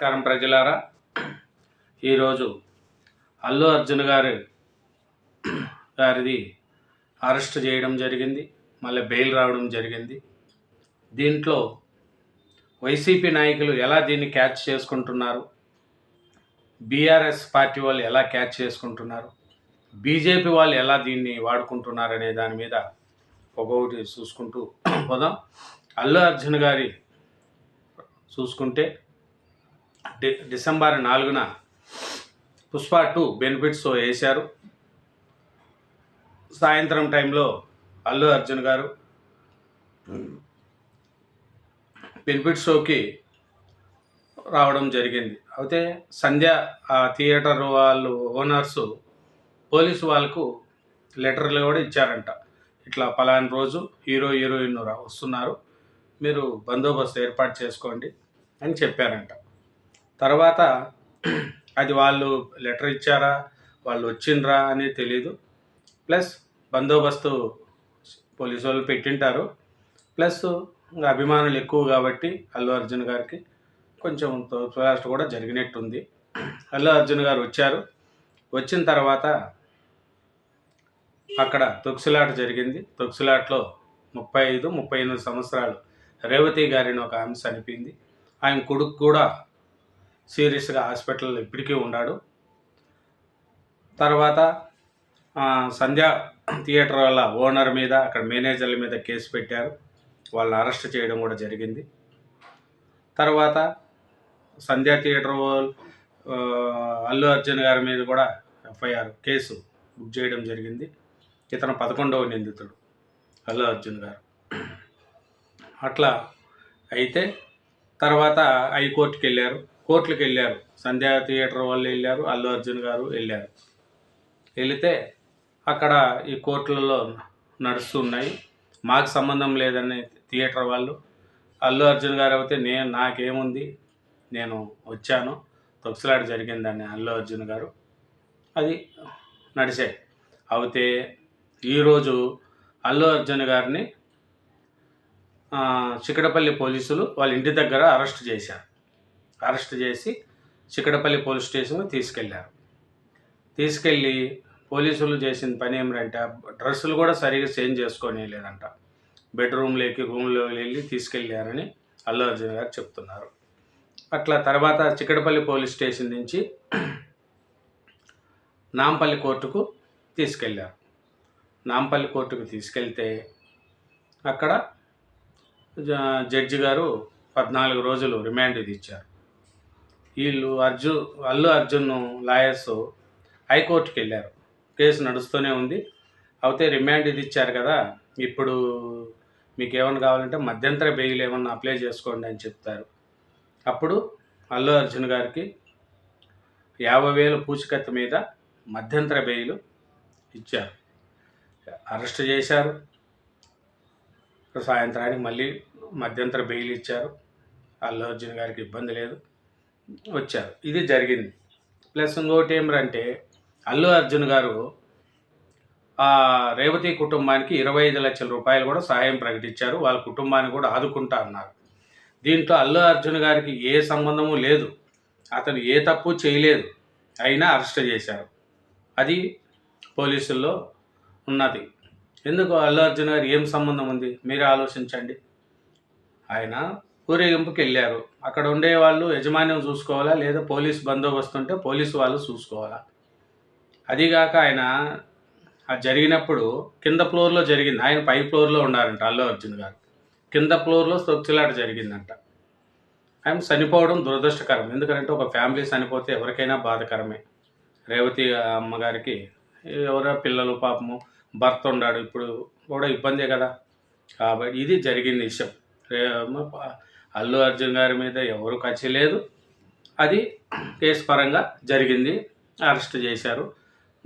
నమస్కారం ప్రజలారా. ఈరోజు అల్లు అర్జున్ గారు గారిది అరెస్ట్ చేయడం జరిగింది మళ్ళీ బెయిల్ రావడం జరిగింది. దీంట్లో వైసీపీ నాయకులు ఎలా దీన్ని క్యాచ్ చేసుకుంటున్నారు బీఆర్ఎస్ పార్టీ వాళ్ళు ఎలా క్యాచ్ చేసుకుంటున్నారు బీజేపీ వాళ్ళు ఎలా దీన్ని వాడుకుంటున్నారు అనే దాని మీద ఒక్కొక్కటి చూసుకుంటూ పోదాం. అల్లు అర్జున్ గారి చూసుకుంటే డి డిసెంబర్ నాలుగున పుష్ప టూ బెనిఫిట్స్ షో వేశారు సాయంత్రం టైంలో అల్లు అర్జున్ గారు బెనిఫిట్ షోకి రావడం జరిగింది. అయితే సంధ్య ఆ థియేటర్ వాళ్ళు ఓనర్స్ పోలీసు వాళ్ళకు లెటర్లు కూడా ఇచ్చారంట. ఇట్లా పలానా రోజు హీరో హీరోయిన్ రా- వస్తున్నారు. మీరు బందోబస్తు ఏర్పాటు చేసుకోండి అని చెప్పారంట. తర్వాత అది వాళ్ళు లెటర్ ఇచ్చారా వాళ్ళు వచ్చిండ్రా అనేది తెలీదు. ప్లస్ బందోబస్తు పోలీసు వాళ్ళు పెట్టింటారు. ప్లస్ ఇంకా అభిమానులు ఎక్కువ కాబట్టి అల్లు అర్జున్ గారికి కొంచెం తోలాస్ట్ కూడా జరిగినట్టుంది. అల్లు అర్జున్ గారు వచ్చారు. వచ్చిన తర్వాత అక్కడ తొక్సులాట జరిగింది. తొక్సులాట్లో ముప్పై ఐదు ముప్పై ఎనిమిది సంవత్సరాలు రేవతి గారిని ఒక ఆమె చనిపోయింది. ఆయన కొడుకు కూడా సీరియస్గా హాస్పిటల్లో ఇప్పటికీ ఉన్నాడు తర్వాత సంధ్యా సంధ్య థియేటర్ వాళ్ళ ఓనర్ మీద అక్కడ మేనేజర్ల మీద కేసు పెట్టారు. వాళ్ళని అరెస్ట్ చేయడం కూడా జరిగింది. తర్వాత సంధ్య థియేటర్ వాళ్ళు అల్లు అర్జున్ గారి మీద కూడా ఎఫ్ఐఆర్ కేసు బుక్ చేయడం జరిగింది. ఇతను పదకొండవ నిందితుడు అల్లు అర్జున్ గారు. అట్లా అయితే తర్వాత హైకోర్టుకి వెళ్ళారు. కోర్టులకు వెళ్ళారు సంధ్యా థియేటర్ వాళ్ళు వెళ్ళారు అల్లు అర్జున్ గారు వెళ్ళారు. వెళితే అక్కడ ఈ కోర్టులలో నడుస్తున్నాయి మాకు సంబంధం లేదని థియేటర్ వాళ్ళు అల్లు అర్జున్ గారు అయితే నేను నాకేముంది? నేను వచ్చాను. తొక్సలాట జరిగిందని అల్లు అర్జున్ గారు. అది నడిచాయి. అయితే ఈరోజు అల్లు అర్జున్ గారిని చికటపల్లి పోలీసులు వాళ్ళ ఇంటి దగ్గర అరెస్ట్ చేశారు. అరెస్ట్ చేసి చిక్కడపల్లి పోలీస్ స్టేషన్కి తీసుకెళ్ళారు. తీసుకెళ్ళి పోలీసులు చేసిన పని ఏమిటంటే డ్రెస్సులు కూడా సరిగ్గా చేంజ్ చేసుకొని లేదంట బెడ్రూమ్లోకి రూమ్లో వెళ్ళి తీసుకెళ్ళారని అల్లు అర్జున్ గారు చెప్తున్నారు. అట్లా తర్వాత చిక్కడపల్లి పోలీస్ స్టేషన్ నుంచి నాంపల్లి కోర్టుకు తీసుకెళ్ళారు నాంపల్లి కోర్టుకు తీసుకెళ్తే అక్కడ జ- జడ్జి గారు పద్నాలుగు రోజులు రిమాండ్ ఇచ్చారు. వీళ్ళు అర్జున్ అల్లు అర్జున్ లాయర్స్ హైకోర్టుకి వెళ్ళారు కేసు నడుస్తూనే ఉంది. అయితే రిమాండ్ ఇది ఇచ్చారు కదా. ఇప్పుడు మీకు ఏమైనా కావాలంటే మధ్యంతర బెయిల్ ఏమన్నా అప్లై చేసుకోండి అని చెప్తారు. అప్పుడు అల్లు అర్జున్ గారికి యాభై వేలు పూచికత్తు మీద మధ్యంతర బెయిల్ ఇచ్చారు. అరెస్ట్ చేశారు. సాయంత్రానికి మళ్ళీ మధ్యంతర బెయిల్ ఇచ్చారు. అల్లు అర్జున్ గారికి ఇబ్బంది లేదు. వచ్చారు. ఇది జరిగింది. ప్లస్ ఇంకోటి ఏమిటంటే అల్లు అర్జున్ గారు ఆ రేవతి కుటుంబానికి ఇరవై ఐదు లక్షల రూపాయలు కూడా సహాయం ప్రకటించారు. వాళ్ళ కుటుంబాన్ని కూడా ఆదుకుంటా అన్నారు. దీంట్లో అల్లు అర్జున్ గారికి ఏ సంబంధము లేదు. అతను ఏ తప్పు చేయలేదు. అయినా అరెస్ట్ చేశారు. అది పోలీసుల్లో ఉన్నది. ఎందుకు అల్లు అర్జున్ గారు ఏం సంబంధం ఉంది? మీరే ఆలోచించండి. ఆయన ఊరేగింపుకి వెళ్ళారు అక్కడ ఉండే వాళ్ళు యజమాన్యం చూసుకోవాలా? లేదా పోలీస్ బందోబస్తు ఉంటే పోలీసు వాళ్ళు చూసుకోవాలా? అదిగాక ఆయన అది జరిగినప్పుడు కింద ఫ్లోర్లో జరిగింది. ఆయన పై ఫ్లోర్లో ఉన్నారంట అల్లు అర్జున్ గారు. కింద ఫ్లోర్లో తొక్కిలాట జరిగిందంట. ఆయన చనిపోవడం దురదృష్టకరం. ఎందుకంటే ఒక ఫ్యామిలీ చనిపోతే ఎవరికైనా బాధకరమే. రేవతి అమ్మగారికి ఎవరో పిల్లలు పాపము భర్త ఉన్నాడు ఇప్పుడు కూడా ఇబ్బందే కదా. కాబట్టి ఇది జరిగింది విషయం. రే- అల్లు అర్జున్ గారి మీద ఎవరు కచ్చి లేదు. అది కేసు పరంగా జరిగింది. అరెస్ట్ చేశారు.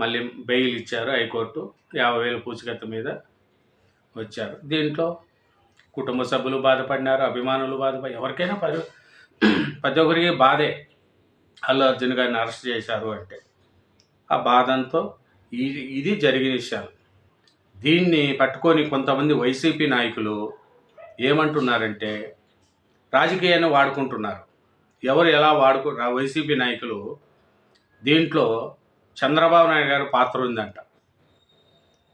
మళ్ళీ బెయిల్ ఇచ్చారు హైకోర్టు. యాభై వేలు పూచికత్తు మీద వచ్చారు. దీంట్లో కుటుంబ సభ్యులు బాధపడినారు అభిమానులు బాధపడి ఎవరికైనా పరి ప్రతి ఒక్కరికి బాధే అల్లు అర్జున్ గారిని అరెస్ట్ చేశారు అంటే. ఆ బాధంతో ఇది ఇది జరిగిన విషయాలు దీన్ని పట్టుకొని కొంతమంది వైసీపీ నాయకులు ఏమంటున్నారంటే రాజకీయాన్ని వాడుకుంటున్నారు. ఎవరు ఎలా వాడుకు రా- వైసీపీ నాయకులు దీంట్లో చంద్రబాబు నాయుడు గారి పాత్ర ఉందంట.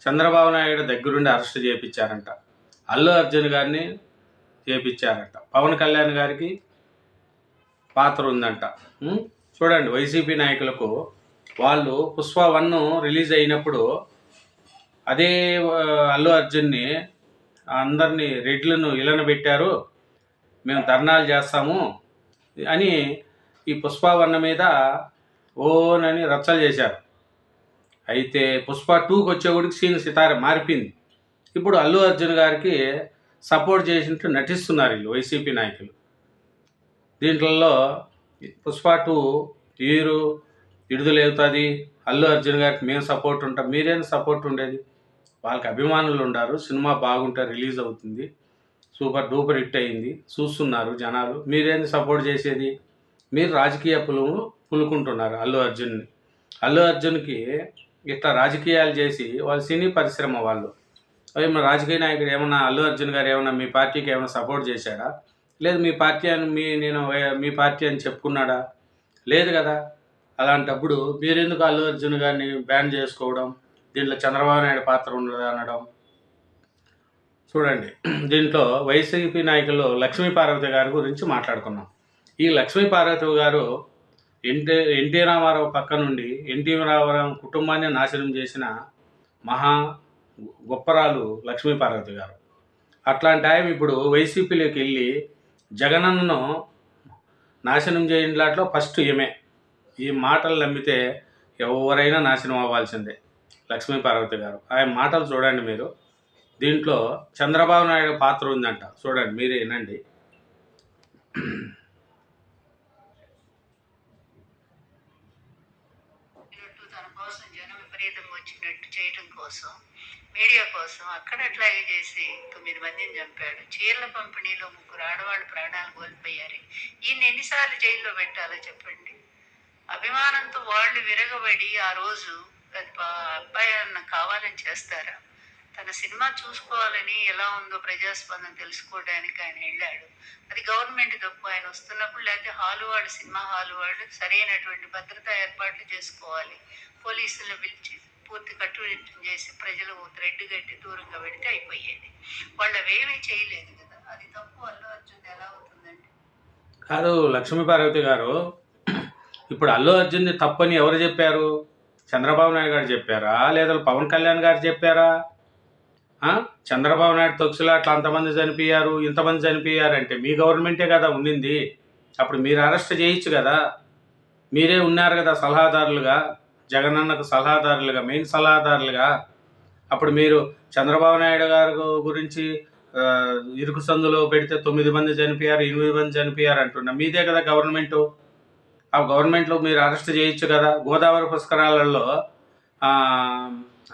చంద్రబాబు నాయుడు దగ్గరుండి అరెస్ట్ చేయించారంట. అల్లు అర్జున్ గారిని చేపించారంట పవన్ కళ్యాణ్ గారికి పాత్ర ఉందంట. చూడండి వైసీపీ నాయకులకు వాళ్ళు పుష్ప వన్ రిలీజ్ అయినప్పుడు అదే అల్లు అర్జున్ని అందరినీ రెడ్లను ఇళ్ళను పెట్టారు. మేము ధర్నాలు చేస్తాము అని ఈ పుష్ప మీద ఓనని రచ్చలు చేశారు. అయితే పుష్ప టూకి వచ్చేవాడికి సీన్ సితార మారిపోయింది. ఇప్పుడు అల్లు అర్జున్ గారికి సపోర్ట్ చేసినట్టు నటిస్తున్నారు వీళ్ళు వైసీపీ నాయకులు. దీంట్లో పుష్ప టూ వీరు విడుదలవుతుంది అల్లు అర్జున్ గారికి మేము సపోర్ట్ ఉంటాం. మీరేం సపోర్ట్ ఉండేది? వాళ్ళకి అభిమానులు ఉండారు. సినిమా బాగుంటే రిలీజ్ అవుతుంది. సూపర్ డూపర్ హిట్ అయింది. చూస్తున్నారు జనాలు. మీరేంది సపోర్ట్ చేసేది? మీరు రాజకీయ పులుము పులుకుంటున్నారు అల్లు అర్జున్ని. అల్లు అర్జున్కి ఇట్లా రాజకీయాలు చేసి వాళ్ళ సినీ పరిశ్రమ వాళ్ళు. ఏమన్నా రాజకీయ నాయకుడు ఏమన్నా అల్లు అర్జున్ గారు ఏమన్నా మీ పార్టీకి ఏమైనా సపోర్ట్ చేశాడా? లేదు మీ పార్టీ అని మీ నేను మీ పార్టీ అని చెప్పుకున్నాడా? లేదు కదా. అలాంటప్పుడు మీరెందుకు అల్లు అర్జున్ గారిని బ్యాన్ చేసుకోవడం? దీంట్లో చంద్రబాబు నాయుడు పాత్ర ఉండదు అనడం? చూడండి. దీంట్లో వైసీపీ నాయకులు లక్ష్మీ పార్వతి గారి గురించి మాట్లాడుకున్నాం. ఈ లక్ష్మీ పార్వతి గారు ఎన్టీ ఎన్టీ రామారావు పక్క నుండి ఎన్టీ రామారావు కుటుంబాన్ని నాశనం చేసిన మహా గొప్పరాలు లక్ష్మీ పార్వతి గారు. అట్లాంటి ఆయన ఇప్పుడు వైసీపీలోకి వెళ్ళి జగనన్నను నాశనం చేయని దాంట్లో ఫస్ట్ ఈమె. ఈ మాటలు నమ్మితే ఎవరైనా నాశనం అవ్వాల్సిందే లక్ష్మీ పార్వతి గారు. ఆయన మాటలు చూడండి మీరు. దీంట్లో చంద్రబాబు నాయుడు పాత్ర ఉందంట. చూడండి మీరే వినండి. తన కోసం జనం విపరీతంగా వచ్చినట్టు చేయటం కోసం మీడియా కోసం అక్కడ అట్లాగే చేసి తొమ్మిది మందిని చంపాడు. చీరల పంపిణీలో ముగ్గురు ఆడవాళ్ళు ప్రాణాలు కోల్పోయారు. ఈయన ఎన్నిసార్లు జైల్లో పెట్టాలో చెప్పండి. అభిమానంతో వాళ్ళు విరగబడి ఆ రోజు అది అబ్బాయి అన్న కావాలని చేస్తారా? తన సినిమా చూసుకోవాలని ఎలా ఉందో ప్రజాస్పందన తెలుసుకోవడానికి ఆయన వెళ్ళాడు. అది గవర్నమెంట్ తప్పు. ఆయన వస్తున్నప్పుడు లేకపోతే హాలు వాళ్ళు సినిమా హాలు వాళ్ళు సరైనటువంటి భద్రతా ఏర్పాట్లు చేసుకోవాలి. పోలీసులను పిలిచి పూర్తి కట్టుదిట్టం చేసి ప్రజలు థ్రెడ్ కట్టి దూరంగా పెడితే అయిపోయేది. వాళ్ళు అవేమీ చేయలేదు కదా. అది తప్పు అల్లు అర్జున్ ఎలా అవుతుందండి? కాదు లక్ష్మీ పార్వతి గారు ఇప్పుడు అల్లు అర్జున్ తప్పని ఎవరు చెప్పారు? చంద్రబాబు నాయుడు గారు చెప్పారా? లేదా పవన్ కళ్యాణ్ గారు చెప్పారా? చంద్రబాబు నాయుడు తొక్సులాట్లు అంతమంది చనిపోయారు ఇంతమంది చనిపోయారు అంటే మీ గవర్నమెంటే కదా ఉండింది అప్పుడు మీరు అరెస్ట్ చేయొచ్చు కదా. మీరే ఉన్నారు కదా సలహాదారులుగా జగనన్నకు సలహాదారులుగా మెయిన్ సలహాదారులుగా. అప్పుడు మీరు చంద్రబాబు నాయుడు గారి గురించి ఇరుకు సందులో పెడితే తొమ్మిది మంది చనిపోయారు ఎనిమిది మంది చనిపోయారు అంటున్నా. మీదే కదా గవర్నమెంట్. ఆ గవర్నమెంట్లో మీరు అరెస్ట్ చేయొచ్చు కదా. గోదావరి పుష్కరాలలో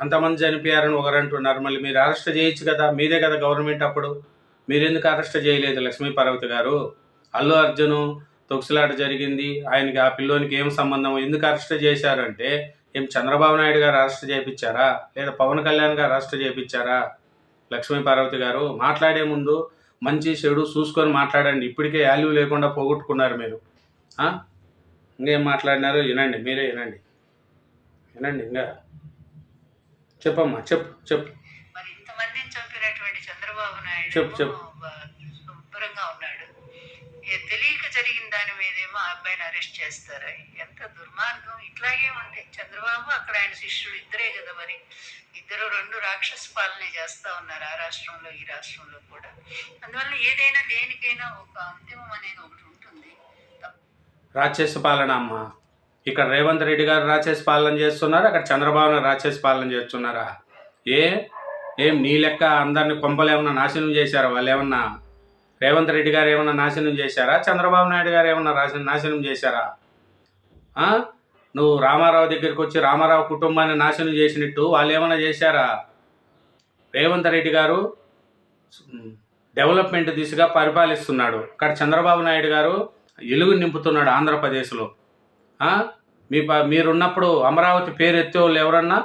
అంతమంది చనిపోయారని ఒకరంటున్నారు. మళ్ళీ మీరు అరెస్ట్ చేయొచ్చు కదా మీదే కదా గవర్నమెంట్ అప్పుడు. మీరు ఎందుకు అరెస్ట్ చేయలేదు లక్ష్మీ పార్వతి గారు? అల్లు అర్జును తొక్సులాట జరిగింది. ఆయనకి ఆ పిల్లోనికి ఏం సంబంధం? ఎందుకు అరెస్ట్ చేశారంటే ఏం చంద్రబాబు నాయుడు గారు అరెస్ట్ చేయించారా లేదా పవన్ కళ్యాణ్ గారు అరెస్ట్ చేయించారా లక్ష్మీ పార్వతి గారు మాట్లాడే ముందు మంచి చెడు చూసుకొని మాట్లాడండి. ఇప్పటికే వాల్యూ లేకుండా పోగొట్టుకున్నారు మీరు. ఇంకేం మాట్లాడినారు వినండి మీరే వినండి. వినండి ఇంకా. చెప్పమ్మా చెప్పు చెప్పు. మరి ఇంతమందిని చంపినటువంటి చంద్రబాబు నాయుడు చెప్పు, చెప్పు. శుభ్రంగా ఉన్నాడు. తెలియక జరిగిన దాని మీదేమో ఆ అబ్బాయిని అరెస్ట్ చేస్తారా. ఎంత దుర్మార్గం. ఇట్లాగే ఉంటాయి చంద్రబాబు అక్కడ ఆయన శిష్యుడు ఇద్దరే కదా మరి. ఇద్దరు రెండు రాక్షస పాలన చేస్తా ఉన్నారు ఆ రాష్ట్రంలో ఈ రాష్ట్రంలో కూడా. అందువల్ల ఏదైనా దేనికైనా ఒక అంతిమం అనేది ఒకటి ఉంటుంది. రాక్షస పాలన అమ్మ. ఇక్కడ రేవంత్ రెడ్డి గారు రాచేసి పాలన చేస్తున్నారు అక్కడ చంద్రబాబు నాయుడు రాచేసి పాలన చేస్తున్నారా? ఏ? ఏం నీ లెక్క అందరిని కొంపలు ఏమన్నా నాశనం చేశారా? వాళ్ళు ఏమన్నా రేవంత్ రెడ్డి గారు ఏమన్నా నాశనం చేశారా? చంద్రబాబు నాయుడు గారు ఏమన్నా రాశ నాశనం చేశారా? నువ్వు రామారావు దగ్గరికి వచ్చి రామారావు కుటుంబాన్ని నాశనం చేసినట్టు వాళ్ళు ఏమైనా చేశారా? రేవంత్ రెడ్డి గారు డెవలప్మెంట్ దిశగా పరిపాలిస్తున్నాడు. అక్కడ చంద్రబాబు నాయుడు గారు ఎలుగు నింపుతున్నాడు ఆంధ్రప్రదేశ్లో. మీ మీరున్నప్పుడు అమరావతి పేరు ఎత్తేవాళ్ళు ఎవరన్నా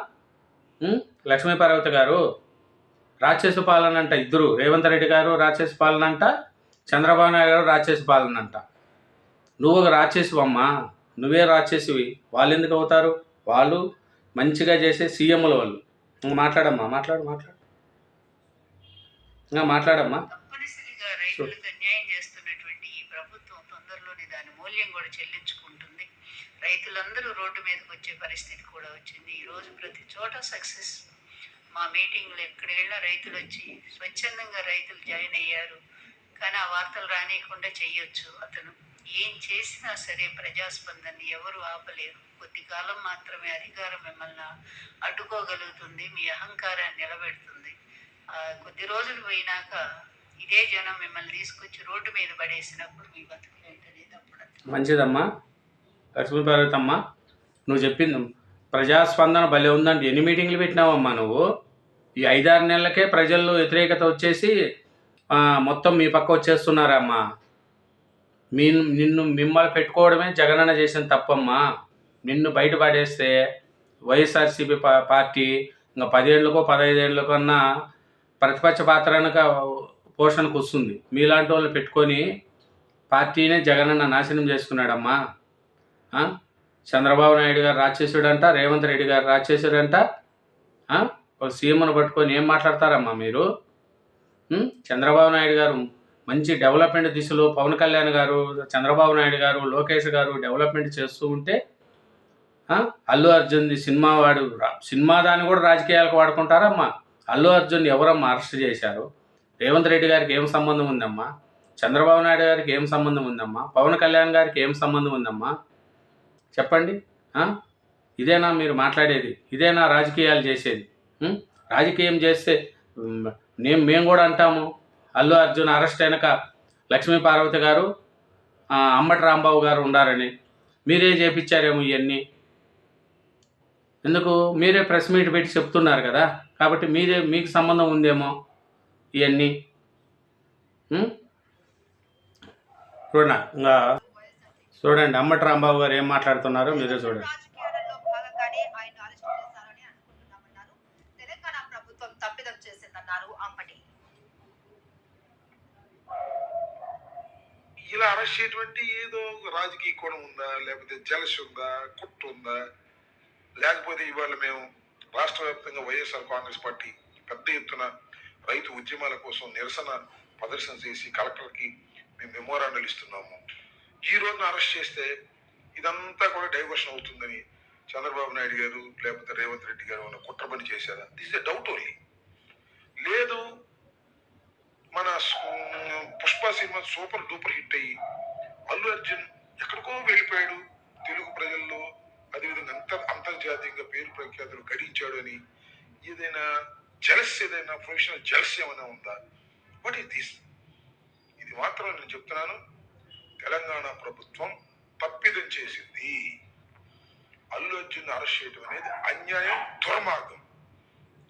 లక్ష్మీ పార్వతి గారు? రాక్షస పాలన అంట ఇద్దరు. రేవంత్ రెడ్డి గారు రాక్షస పాలన అంట చంద్రబాబు నాయుడు గారు రాక్షస పాలన అంట. నువ్వు ఒక రాచేసివమ్మా నువ్వే రాచేసివి వాళ్ళు ఎందుకు అవుతారు? వాళ్ళు మంచిగా చేసే సీఎంల వాళ్ళు. ఇంకా మాట్లాడమ్మా మాట్లాడు మాట్లాడు. ఇంకా మాట్లాడమ్మా. రైతులకు అన్యాయం చేస్తున్నటువంటి ఈ ప్రభుత్వం తొందరలోనే దాని మూల్యం కూడా రైతులందరూ రోడ్డు మీదకి వచ్చే పరిస్థితి కూడా వచ్చింది. ఈరోజు ప్రతి చోట సక్సెస్ మా మీటింగ్లు ఎక్కడ వెళ్ళినా రైతులు వచ్చి స్వచ్ఛందంగా రైతులు జాయిన్ అయ్యారు. కానీ ఆ వార్తలు రానియకుండా చేయొచ్చు అతను ఏం చేసినా సరే ప్రజాస్పందనని ఎవరు ఆపలేరు. కొద్ది కాలం మాత్రమే అధికారం మిమ్మల్ని అడ్డుకోగలుగుతుంది. మీ అహంకారాన్ని నిలబెడుతుంది. కొద్ది రోజులు పోయినాక ఇదే జనం మిమ్మల్ని తీసుకొచ్చి రోడ్డు మీద పడేసినప్పుడు మీ బతుకులు ఏంటనేది అప్పుడు మంచిదమ్మా. లక్ష్మీ పార్వతమ్మ నువ్వు చెప్పింది ప్రజాస్పందన భలే ఉందండి. ఎన్ని మీటింగ్లు పెట్టినావమ్మా నువ్వు? ఈ ఐదారు నెలలకే ప్రజల్లో వ్యతిరేకత వచ్చేసి మొత్తం మీ పక్క వచ్చేస్తున్నారమ్మా. మీ నిన్ను మిమ్మల్ని పెట్టుకోవడమే జగనన్న చేసిన తప్పమ్మా. నిన్ను బయటపడేస్తే వైఎస్ఆర్సీపీ పా పార్టీ ఇంకా పదేళ్ళకో పదహైదేళ్ళ కన్నా ప్రతిపక్ష పాత్రనక పోషణకు వస్తుంది. మీలాంటి వాళ్ళు పెట్టుకొని పార్టీనే జగనన్న నాశనం చేసుకున్నాడమ్మా. చంద్రబాబు నాయుడు గారు రాక్షసుడంట రేవంత్ రెడ్డి గారు రాక్షసుడంట ఒక సీఎంను పట్టుకొని ఏం మాట్లాడతారమ్మా మీరు? చంద్రబాబు నాయుడు గారు మంచి డెవలప్మెంట్ దిశలో పవన్ కళ్యాణ్ గారు చంద్రబాబు నాయుడు గారు లోకేష్ గారు డెవలప్మెంట్ చేస్తూ ఉంటే అల్లు అర్జున్ది సినిమా వాడు రా- సినిమా దాన్ని కూడా రాజకీయాలకు వాడుకుంటారమ్మా. అల్లు అర్జున్ ఎవరమ్మా అరెస్ట్ చేశారు? రేవంత్ రెడ్డి గారికి ఏం సంబంధం ఉందమ్మా? చంద్రబాబు నాయుడు గారికి ఏం సంబంధం ఉందమ్మా? పవన్ కళ్యాణ్ గారికి ఏం సంబంధం ఉందమ్మా? చెప్పండి. ఇదేనా మీరు మాట్లాడేది? ఇదేనా రాజకీయాలు చేసేది? రాజకీయం చేస్తే నేను మేము కూడా అంటాము. అల్లు అర్జున్ అరెస్ట్ అయినాక లక్ష్మీ పార్వతి గారు అమ్మటి అంబటి రాంబాబు గారు ఉండారని మీరే చేపించారేమో ఇవన్నీ ఎందుకు? మీరే ప్రెస్ మీట్ పెట్టి చెప్తున్నారు కదా. కాబట్టి మీదే మీకు సంబంధం ఉందేమో ఇవన్నీ ఉం? చూడండి ఇంకా చూడండి అమ్మటి రాంబాబు గారు ఏం మాట్లాడుతున్నారో? మీరే చూడండి. రాజకీయాలలో భాగంగానే ఆయన అరెస్ట్ చేశారని అనుకుంటున్నామన్నారు. తెలంగాణ ప్రభుత్వం తప్పిదం చేసిందన్నారు అంబటి. ఇలా అరెస్ట్ చేయటువంటి ఏదో ఒక రాజకీయ కోణం ఉందా? లేకపోతే జలస్ ఉందా? కుట్ర ఉందా? లేకపోతే ఇవాళ మేము రాష్ట్ర వ్యాప్తంగా వైఎస్ఆర్ కాంగ్రెస్ పార్టీ పెద్ద ఎత్తున రైతు ఉద్యమాల కోసం నిరసన ప్రదర్శన చేసి కలెక్టర్కి మేము మెమోరాండలు ఇస్తున్నాము. ఈ రోజున అరెస్ట్ చేస్తే ఇదంతా కూడా డైవర్షన్ అవుతుందని చంద్రబాబు నాయుడు గారు లేకపోతే రేవంత్ రెడ్డి గారు ఉన్న కుట్ర పని చేశారా దిస్ ఎ డౌట్ ఓన్లీ లేదు మన Pushpa cinema super duper hit అయ్యి అల్లు అర్జున్ ఎక్కడికో వెళ్ళిపోయాడు. తెలుగు ప్రజల్లో అదేవిధంగా అంత అంతర్జాతీయంగా పేరు ప్రఖ్యాతులు గడించాడు అని ఏదైనా జలస్ ఏదైనా ప్రొఫెషనల్ జలస్ ఏమైనా ఉందా? వాట్ ఈస్ దిస్ ఇది మాత్రం నేను చెప్తున్నాను. తెలంగాణ ప్రభుత్వం తప్పిదం చేసింది. అల్లు అర్జున్ అరెస్ట్ చేయడం అనేది అన్యాయం దుర్మార్గం.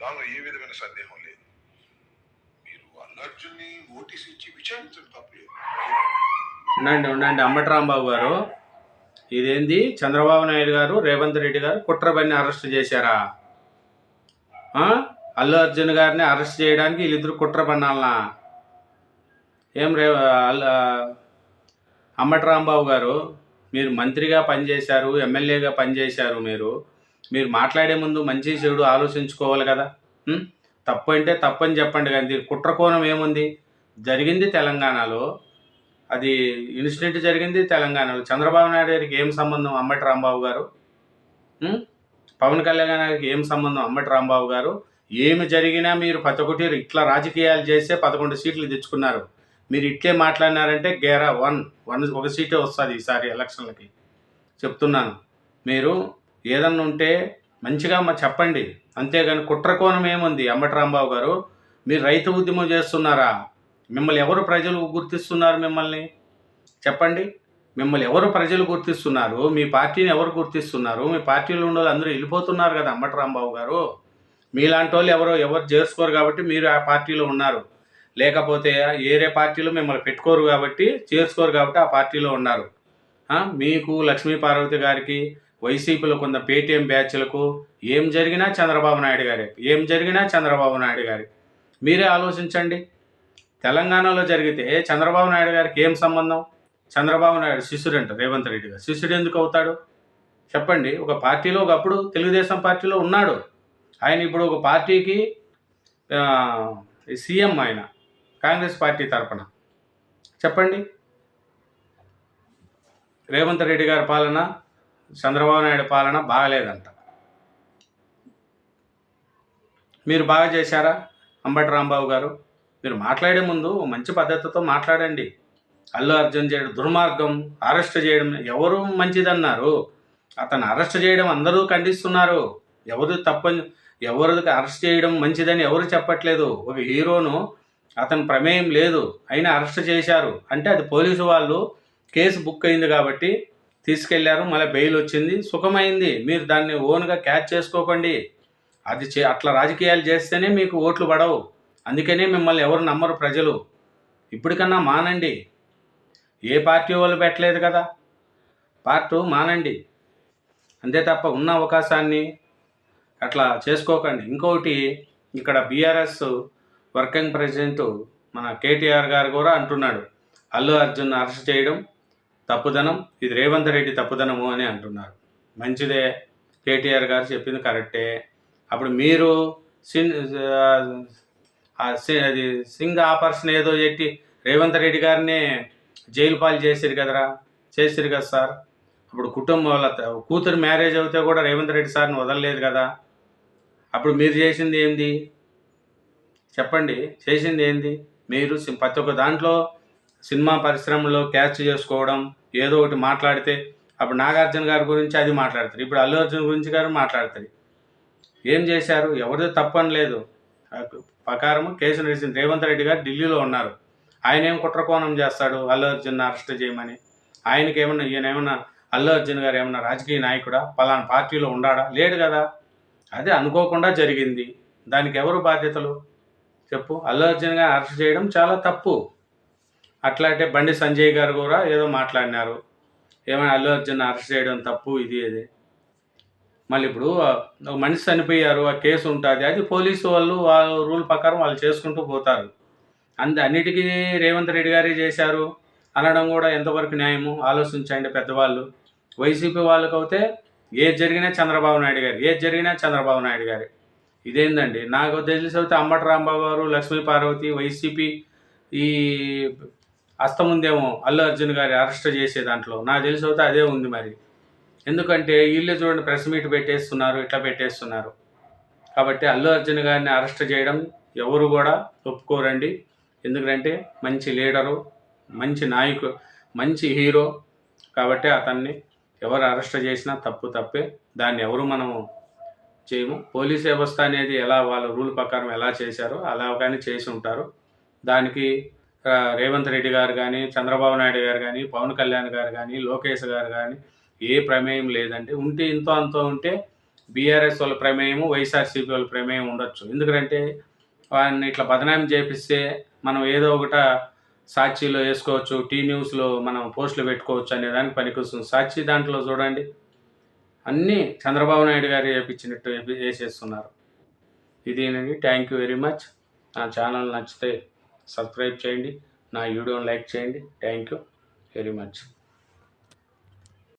దానిలో ఏ విధమైన సందేహం లేదు. మీరు అల్లు అర్జున్ని నోటీస్ ఇచ్చి విచారించడం తప్పలేదు ఉండండి ఉండండి. అంబటి గారు ఇదేంది? చంద్రబాబు నాయుడు గారు రేవంత్ రెడ్డి గారు కుట్రబన్ని అరెస్ట్ చేశారా? అల్లు అర్జున్ గారిని అరెస్ట్ చేయడానికి వీళ్ళిద్దరు కుట్ర పన్నాలనా ఏం రే అల్- రాంబాబు గారు మీరు మంత్రిగా పనిచేశారు ఎమ్మెల్యేగా పనిచేశారు మీరు. మీరు మాట్లాడే ముందు మంచి చెడు ఆలోచించుకోవాలి కదా. తప్పు అంటే తప్పని చెప్పండి కానీ దీని ఏముంది? జరిగింది తెలంగాణలో అది ఇన్సిడెంట్ జరిగింది తెలంగాణలో. చంద్రబాబు నాయుడు గారికి ఏం సంబంధం అమ్మటి రాంబాబు గారు పవన్ కళ్యాణ్ గారికి ఏం సంబంధం అమ్మటి రాంబాబు గారు? ఏమి జరిగినా మీరు ప్రతి ఇట్లా రాజకీయాలు చేస్తే పదకొండు సీట్లు తెచ్చుకున్నారు. మీరు ఇట్లే మాట్లాడినారంటే గేరా వన్ వన్ ఒక సీటే వస్తుంది ఈసారి ఎలక్షన్లకి. చెప్తున్నాను. మీరు ఏదన్నా ఉంటే మంచిగా మా చెప్పండి. అంతేగాని కుట్ర కోణం ఏముంది? అంబటి రాంబాబు గారు మీరు రైతు ఉద్యమం చేస్తున్నారా? మిమ్మల్ని ఎవరు ప్రజలు గుర్తిస్తున్నారు మిమ్మల్ని? చెప్పండి. మిమ్మల్ని ఎవరు ప్రజలు గుర్తిస్తున్నారు? మీ పార్టీని ఎవరు గుర్తిస్తున్నారు? మీ పార్టీలో ఉన్న వాళ్ళు అందరూ వెళ్ళిపోతున్నారు కదా అంబటి రాంబాబు గారు. మీలాంటి వాళ్ళు ఎవరో ఎవరు చేసుకోరు కాబట్టి మీరు ఆ పార్టీలో ఉన్నారు. లేకపోతే ఏరే పార్టీలో మిమ్మల్ని పెట్టుకోరు కాబట్టి చేర్చుకోరు కాబట్టి ఆ పార్టీలో ఉన్నారు. మీకు లక్ష్మీ పార్వతి గారికి వైసీపీలో కొంత పేటీఎం బ్యాచ్లకు ఏం జరిగినా చంద్రబాబు నాయుడు గారే. ఏం జరిగినా చంద్రబాబు నాయుడు గారి. మీరే ఆలోచించండి. తెలంగాణలో జరిగితే చంద్రబాబు నాయుడు గారికి ఏం సంబంధం? చంద్రబాబు నాయుడు శిష్యుడు అంట రేవంత్ రెడ్డి గారు. శిష్యుడు ఎందుకు అవుతాడు? చెప్పండి. ఒక పార్టీలో ఒకప్పుడు తెలుగుదేశం పార్టీలో ఉన్నాడు. ఆయన ఇప్పుడు ఒక పార్టీకి సీఎం ఆయన. కాంగ్రెస్ పార్టీ తరపున. చెప్పండి. రేవంత్ రెడ్డి గారి పాలన చంద్రబాబు నాయుడు పాలన బాగలేదంట. మీరు బాగా చేశారా? అంబటి రాంబాబు గారు మీరు మాట్లాడే ముందు మంచి పద్ధతితో మాట్లాడండి. అల్లు అర్జున్ చేయడం దుర్మార్గం అరెస్ట్ చేయడం ఎవరు మంచిదన్నారు? అతను అరెస్ట్ చేయడం అందరూ ఖండిస్తున్నారు. ఎవరు తప్పని ఎవరికి అరెస్ట్ చేయడం మంచిదని ఎవరు చెప్పట్లేదు. ఒక హీరోను అతని ప్రమేయం లేదు అయినా అరెస్ట్ చేశారు. అంటే అది పోలీసు వాళ్ళు కేసు బుక్ అయింది కాబట్టి తీసుకెళ్ళారు మళ్ళీ బెయిల్ వచ్చింది. సుఖమైంది మీరు దాన్ని ఓన్గా క్యాచ్ చేసుకోకండి. అది చే అట్లా రాజకీయాలు చేస్తేనే మీకు ఓట్లు పడవు. అందుకనే మిమ్మల్ని ఎవరు నమ్మరు ప్రజలు. ఇప్పటికన్నా మానండి. ఏ పార్టీ వాళ్ళు పెట్టలేదు కదా? పార్ట్ మానండి. అంతే తప్ప ఉన్న అవకాశాన్ని అట్లా చేసుకోకండి. ఇంకొకటి ఇక్కడ బీఆర్ఎస్ వర్కింగ్ ప్రెసిడెంట్ మన కేటీఆర్ గారు కూడా అంటున్నాడు. అల్లు అర్జున్ అరెస్ట్ చేయడం తప్పుదనం ఇది రేవంత్ రెడ్డి తప్పుదనము అని అంటున్నారు. మంచిదే కేటీఆర్ గారు చెప్పింది కరెక్టే. అప్పుడు మీరు సిన్ సి- అది సింగ్ ఆపరేషన్ ఏదో చెప్పి రేవంత్ రెడ్డి గారిని జైలు పాలు చేసిరు కదరా? చేసిరు కదా సార్. అప్పుడు కుటుంబం వాళ్ళ కూతురు మ్యారేజ్ అవుతే కూడా రేవంత్ రెడ్డి సార్ని వదలలేదు కదా. అప్పుడు మీరు చేసింది ఏంది? చెప్పండి చేసింది ఏంది? మీరు సి- ప్రతి ఒక్క దాంట్లో సినిమా పరిశ్రమలో క్యాచ్ చేసుకోవడం ఏదో ఒకటి మాట్లాడితే అప్పుడు నాగార్జున గారి గురించి అది మాట్లాడతారు. ఇప్పుడు అల్లు అర్జున్ గురించి గారు మాట్లాడతారు. ఏం చేశారు? ఎవరిది తప్పని లేదు. ప్రకారం కేసు నడిచింది. రేవంత్ రెడ్డి గారు ఢిల్లీలో ఉన్నారు. ఆయన ఏం కుట్రకోణం చేస్తాడు? అల్లు అర్జున్ అరెస్ట్ చేయమని. ఆయనకి ఏమన్నా ఈయన ఏమన్నా అల్లు అర్జున్ గారు ఏమన్నా రాజకీయ నాయకుడా? పలానా పార్టీలో ఉండాడా? లేడు కదా. అదే అనుకోకుండా జరిగింది. దానికి ఎవరు బాధ్యతలు? చెప్పు. అల్లు అర్జున్ అరెస్ట్ చేయడం చాలా తప్పు. అట్లాంటి బండి సంజయ్ గారు కూడా ఏదో మాట్లాడినారు. ఏమైనా అల్లు అర్జున్ అరెస్ట్ చేయడం తప్పు ఇది ఇది. మళ్ళీ ఇప్పుడు ఒక మనిషి చనిపోయారు ఆ కేసు ఉంటుంది. అది పోలీసు వాళ్ళు వాళ్ళ రూల్ ప్రకారం వాళ్ళు చేసుకుంటూ పోతారు. అందు అన్నిటికీ రేవంత్ రెడ్డి గారే చేశారు అనడం కూడా ఎంతవరకు న్యాయము? ఆలోచించండి పెద్దవాళ్ళు. వైసీపీ వాళ్ళకైతే అయితే ఏది జరిగినా చంద్రబాబు నాయుడు గారు ఏది జరిగినా చంద్రబాబు నాయుడు గారు. ఇదేందండి? నాకు తెలిసి అయితే అంబటి రాంబాబు గారు లక్ష్మీ పార్వతి వైసీపీ ఈ అస్తముందేమో అల్లు అర్జున్ గారి అరెస్ట్ చేసే దాంట్లో. నాకు తెలిసి అయితే అదే ఉంది మరి. ఎందుకంటే వీళ్ళే చూడండి ప్రెస్ మీట్ పెట్టేస్తున్నారు ఇట్లా పెట్టేస్తున్నారు. కాబట్టి అల్లు అర్జున్ గారిని అరెస్ట్ చేయడం ఎవరు కూడా ఒప్పుకోరండి. ఎందుకంటే మంచి లీడరు మంచి నాయకు మంచి హీరో. కాబట్టి అతన్ని ఎవరు అరెస్ట్ చేసినా తప్పు తప్పే. దాన్ని ఎవరు మనము చేయము. పోలీస్ వ్యవస్థ అనేది ఎలా వాళ్ళ రూల్ ప్రకారం ఎలా చేశారో అలా కానీ చేసి ఉంటారు. దానికి రేవంత్ రెడ్డి గారు కానీ చంద్రబాబు నాయుడు గారు కానీ పవన్ కళ్యాణ్ గారు కానీ లోకేష్ గారు కానీ ఏ ప్రమేయం లేదండి. ఉంటే ఇంతో అంతో ఉంటే బీఆర్ఎస్ వాళ్ళ ప్రమేయము వైఎస్ఆర్సీపీ వాళ్ళ ప్రమేయం ఉండొచ్చు. ఎందుకంటే వాడిని ఇట్లా బదనాం చేపిస్తే మనం ఏదో ఒకట సాక్షిలో వేసుకోవచ్చు టీ న్యూస్లో మనం పోస్టులు పెట్టుకోవచ్చు అనే దానికి పనికొస్తుంది. సాక్షి దాంట్లో చూడండి. అన్నీ చంద్రబాబు నాయుడు గారు వేపించినట్టు వేసేస్తున్నారు ఇదేనండి థ్యాంక్ యూ వెరీ మచ్ నా ఛానల్ నచ్చితే సబ్స్క్రైబ్ చేయండి. నా వీడియోని లైక్ చేయండి. Thank you very much